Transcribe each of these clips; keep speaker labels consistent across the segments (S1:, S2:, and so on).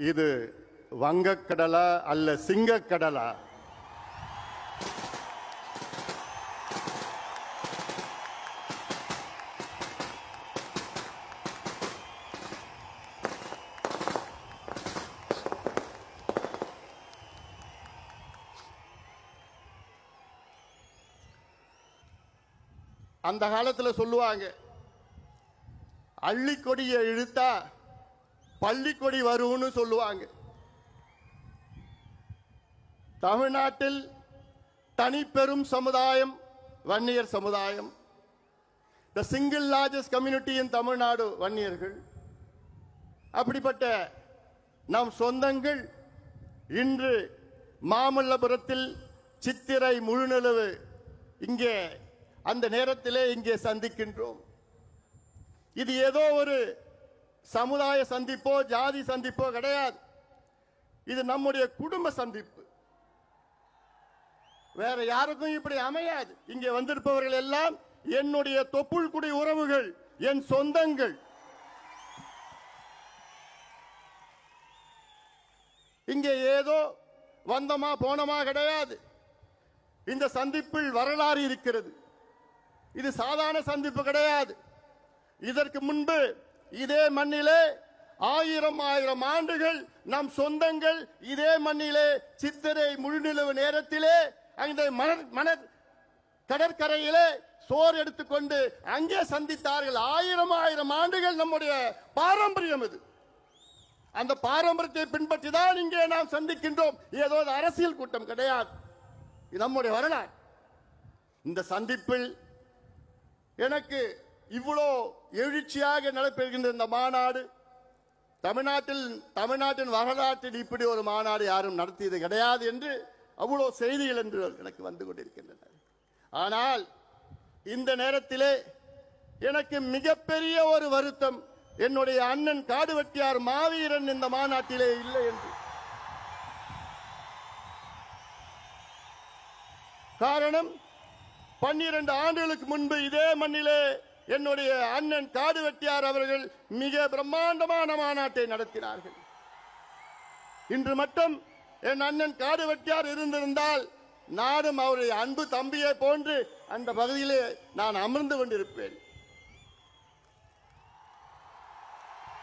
S1: இது வங்கக்கடலா அல்ல சிங்கக்கடலா. அந்த காலத்துல சொல்லுவாங்க அள்ளிக்கொடியை இழுத்தா பள்ளிக்கொடி வரும்னு சொல்லுவாங்க. தமிழ்நாட்டில் தனிப்பெரும் சமுதாயம் வன்னியர் சமுதாயம். The single largest community in Tamil Nadu வன்னியர்கள். அப்படிப்பட்ட நம் சொந்தங்கள் இன்று மாமல்லபுரத்தில் சித்திரை முழுநிலவு இங்கே அந்த நேரத்திலே இங்கே சந்திக்கின்றோம். இது ஏதோ ஒரு சமுதாய சந்திப்போ ஜாதி சந்திப்போ கிடையாது. இது நம்முடைய குடும்ப சந்திப்பு. வேற யாருக்கும் இப்படி அமையாது. இங்கே வந்திருப்பவர்கள் எல்லாம் என்னுடைய தொப்புள் குடி உறவுகள் என் சொந்தங்கள். இங்கே ஏதோ வந்தமா போனமா கிடையாது. இந்த சந்திப்பில் வரலாறு இருக்கிறது. இது சாதாரண சந்திப்பு கிடையாது. இதற்கு முன்பு இதே மண்ணிலே ஆயிரம் ஆயிரம் ஆண்டுகள் நம் சொந்தங்கள் இதே மண்ணிலே சித்திரை முழுநிலவு நேரத்திலே அந்த மணர் மணர் கடற்கரையிலே சோறு எடுத்துக்கொண்டு அங்கே சந்தித்தார்கள். ஆயிரம் ஆயிரம் ஆண்டுகள் நம்முடைய பாரம்பரியம் இது. அந்த பாரம்பரியத்தை பின்பற்றி தான் இங்கே நாம் சந்திக்கின்றோம். ஏதோ ஒரு அரசியல் கூட்டம் கிடையாது. இது நம்முடைய வரலாறு. இந்த சந்திப்பில் எனக்கு இவ்வளோ எழுச்சியாக நடைபெறுகின்ற இந்த மாநாடு தமிழ்நாட்டில் தமிழ்நாட்டின் வரலாற்றில் இப்படி ஒரு மாநாடு யாரும் நடத்தியது கிடையாது என்று அவ்வளோ செய்திகள் என்று எனக்கு வந்து கொண்டிருக்கின்றன. ஆனால் இந்த நேரத்திலே எனக்கு மிகப்பெரிய ஒரு வருத்தம் என்னுடைய அண்ணன் காடுவெட்டியார் மாவீரன் இந்த மாநாட்டிலே இல்லை என்று. காரணம் பன்னிரண்டு ஆண்டுகளுக்கு முன்பு இதே மண்ணிலே என்னுடைய அண்ணன் காடு வெட்டியார் அவர்கள் மிக பிரம்மாண்டமான மாநாட்டை நடத்தினார்கள். இன்று மட்டும் என் அண்ணன் காடு வெட்டியார் இருந்திருந்தால் நானும் அவருடைய அன்பு தம்பியை போன்று அந்த பகுதியிலே நான் அமர்ந்து கொண்டிருப்பேன்.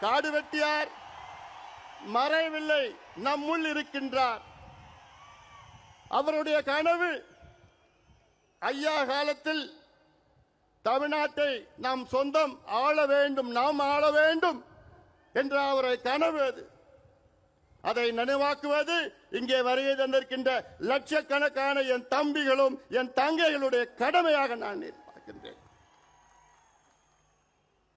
S1: காடு வெட்டியார் மறைவில்லை நம்முள் இருக்கின்றார். அவருடைய கனவு ஐயா காலத்தில் தமிழ்நாட்டை நாம் சொந்தம் ஆள வேண்டும் நாம் ஆள வேண்டும் என்ற அவரை கனவு அது. அதை நினைவாக்குவது இங்கே வருகை தந்திருக்கின்ற லட்சக்கணக்கான என் தம்பிகளும் என் தங்கைகளுடைய கடமையாக நான்